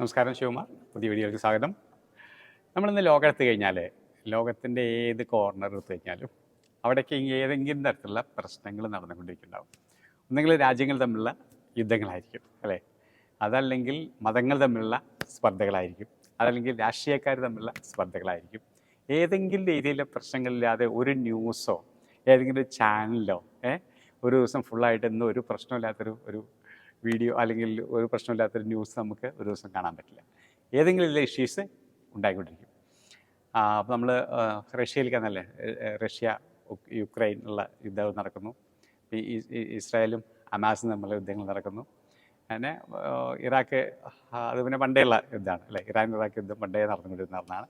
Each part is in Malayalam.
നമസ്കാരം ശിവകുമാർ. പുതിയ വീഡിയോയിലേക്ക് സ്വാഗതം. നമ്മളിന്ന് ലോകം എടുത്തു കഴിഞ്ഞാൽ ലോകത്തിന്റെ ഏത് കോർണർ എടുത്തു കഴിഞ്ഞാലും അവിടേക്ക് ഏതെങ്കിലും തരത്തിലുള്ള പ്രശ്നങ്ങൾ നടന്നുകൊണ്ടിരിക്കുന്നുണ്ടാവും. ഒന്നെങ്കിൽ രാജ്യങ്ങൾ തമ്മിലുള്ള യുദ്ധങ്ങളായിരിക്കും അല്ലേ? അതല്ലെങ്കിൽ മതങ്ങൾ തമ്മിലുള്ള സ്പർദ്ധകളായിരിക്കും അതല്ലെങ്കിൽ രാഷ്ട്രീയക്കാർ തമ്മിലുള്ള സ്പർദ്ധകളായിരിക്കും. ഏതെങ്കിലും രീതിയിലെ പ്രശ്നങ്ങളില്ലാതെ ഒരു ന്യൂസോ ഏതെങ്കിലും ഒരു ചാനലോ ഏ? ഒരു ദിവസം ഫുള്ളായിട്ട് ഇന്ന് ഒരു പ്രശ്നമില്ലാത്തൊരു ഒരു വീഡിയോ അല്ലെങ്കിൽ ഒരു പ്രശ്നമില്ലാത്തൊരു ന്യൂസ് നമുക്ക് ഒരു ദിവസം കാണാൻ പറ്റില്ല. ഏതെങ്കിലും ഇഷ്യൂസ് ഉണ്ടായിക്കൊണ്ടിരിക്കും. അപ്പോൾ നമ്മൾ റഷ്യയിലേക്കാണല്ലേ റഷ്യ യുക്രൈൻ ഉള്ള യുദ്ധങ്ങൾ നടക്കുന്നു. ഇസ്രായേലും അമാസും തമ്മിലുള്ള യുദ്ധങ്ങൾ നടക്കുന്നു. അങ്ങനെ ഇറാഖ് അത് പിന്നെ പണ്ടേയുള്ള യുദ്ധമാണ് അല്ലേ? ഇറാൻ ഇറാഖ് യുദ്ധം പണ്ടേ നടന്നുകൊണ്ടിരുന്നതാണ്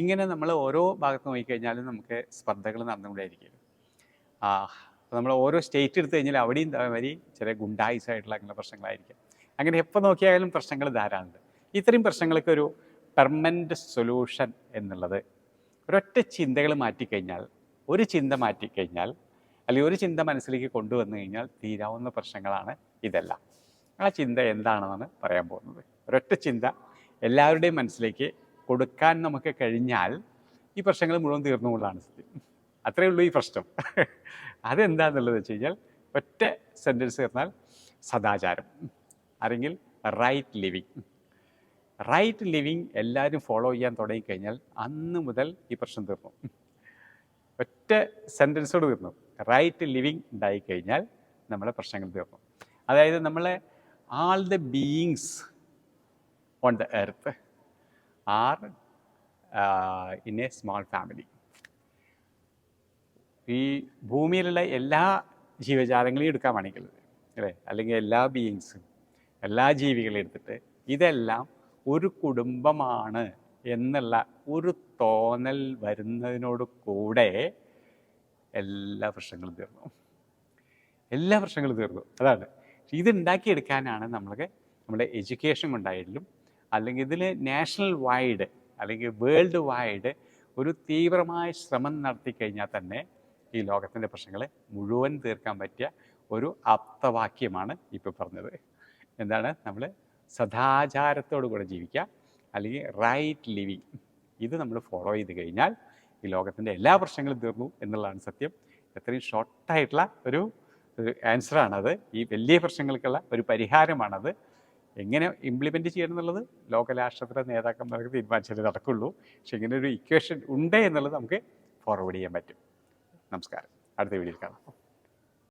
ഇങ്ങനെ നമ്മൾ ഓരോ ഭാഗത്ത് നോക്കിക്കഴിഞ്ഞാലും നമുക്ക് സ്പർദ്ധകൾ നടന്നുകൊണ്ടേയിരിക്കും. നമ്മൾ ഓരോ സ്റ്റേറ്റ് എടുത്തു കഴിഞ്ഞാൽ അവിടെയും വരി ചില ഗുണ്ടായിസ് ആയിട്ടുള്ള അങ്ങനെ പ്രശ്നങ്ങളായിരിക്കും. അങ്ങനെ എപ്പോൾ നോക്കിയാലും പ്രശ്നങ്ങൾ ധാരാളമുണ്ട്. ഇത്രയും പ്രശ്നങ്ങൾക്ക് ഒരു പെർമനന്റ് സൊല്യൂഷൻ എന്നുള്ളത് ഒരൊറ്റ ചിന്തകൾ മാറ്റിക്കഴിഞ്ഞാൽ ഒരു ചിന്ത മാറ്റിക്കഴിഞ്ഞാൽ അല്ലെങ്കിൽ ഒരു ചിന്ത മനസ്സിലേക്ക് കൊണ്ടുവന്നു കഴിഞ്ഞാൽ തീരാവുന്ന പ്രശ്നങ്ങളാണ് ഇതെല്ലാം. ആ ചിന്ത എന്താണെന്നാണ് പറയാൻ പോകുന്നത്. ഒരൊറ്റ ചിന്ത എല്ലാവരുടെയും മനസ്സിലേക്ക് കൊടുക്കാൻ നമുക്ക് കഴിഞ്ഞാൽ ഈ പ്രശ്നങ്ങൾ മുഴുവൻ തീർന്നുകൊണ്ടാണ് സത്യം അത്രയേ ഉള്ളൂ ഈ പ്രശ്നം. അതെന്താന്നുള്ളത് വെച്ച് കഴിഞ്ഞാൽ ഒറ്റ സെന്റൻസ് പറഞ്ഞാൽ സദാചാരം. അല്ലെങ്കിൽ റൈറ്റ് ലിവിങ് റൈറ്റ് ലിവിങ് എല്ലാവരും ഫോളോ ചെയ്യാൻ തുടങ്ങിക്കഴിഞ്ഞാൽ അന്ന് മുതൽ ഈ പ്രശ്നം തീർന്നു. ഒറ്റ സെന്റൻസോട് തീർന്നു. റൈറ്റ് ലിവിങ് ഉണ്ടായിക്കഴിഞ്ഞാൽ നമ്മളെ പ്രശ്നങ്ങൾ തീർന്നു. അതായത് നമ്മളെ all the beings on the earth are in a small family ഈ ഭൂമിയിലുള്ള എല്ലാ ജീവജാലങ്ങളെയും എടുക്കാൻ വേണമെങ്കിൽ അല്ലേ? അല്ലെങ്കിൽ എല്ലാ ബീയിങ്സും എല്ലാ ജീവികളെയും എടുത്തിട്ട് ഇതെല്ലാം ഒരു കുടുംബമാണ് എന്നുള്ള ഒരു തോന്നൽ വരുന്നതിനോട് കൂടെ എല്ലാ പ്രശ്നങ്ങളും തീർന്നു. എല്ലാ പ്രശ്നങ്ങളും തീർന്നു. അതാണ്. ഇത് ഉണ്ടാക്കിയെടുക്കാനാണ് നമ്മൾക്ക് നമ്മുടെ എഡ്യൂക്കേഷൻ കൊണ്ടായാലും അല്ലെങ്കിൽ ഇതിൽ നാഷണൽ വൈഡ് അല്ലെങ്കിൽ വേൾഡ് വൈഡ് ഒരു തീവ്രമായ ശ്രമം നടത്തി കഴിഞ്ഞാൽ തന്നെ ഈ ലോകത്തിന്റെ പ്രശ്നങ്ങളെ മുഴുവൻ തീർക്കാൻ പറ്റിയ ഒരു ആപ്തവാക്യമാണ് ഇപ്പോൾ പറഞ്ഞത്. എന്താണ്? നമ്മൾ സദാചാരത്തോടു കൂടെ ജീവിക്കുക അല്ലെങ്കിൽ റൈറ്റ് ലിവിങ് ഇത് നമ്മൾ ഫോളോ ചെയ്ത് കഴിഞ്ഞാൽ ഈ ലോകത്തിന്റെ എല്ലാ പ്രശ്നങ്ങളും തീർന്നു എന്നുള്ളതാണ് സത്യം. എത്രയും ഷോർട്ടായിട്ടുള്ള ഒരു ആൻസറാണത് ഈ വലിയ പ്രശ്നങ്ങൾക്കുള്ള ഒരു പരിഹാരമാണത്. എങ്ങനെ ഇംപ്ലിമെന്റ് ചെയ്യണം എന്നുള്ളത് ലോകരാഷ്ട്രത്തിലെ നേതാക്കന്മാർക്ക് തീരുമാനിച്ചാലേ നടക്കുള്ളൂ. പക്ഷെ ഇങ്ങനെ ഒരു ഇക്വേഷൻ ഉണ്ട് എന്നുള്ളത് നമുക്ക് ഫോർവേഡ് ചെയ്യാൻ പറ്റും. നമസ്കാരം. അടുത്ത വീഡിയോയിൽ കാണാം.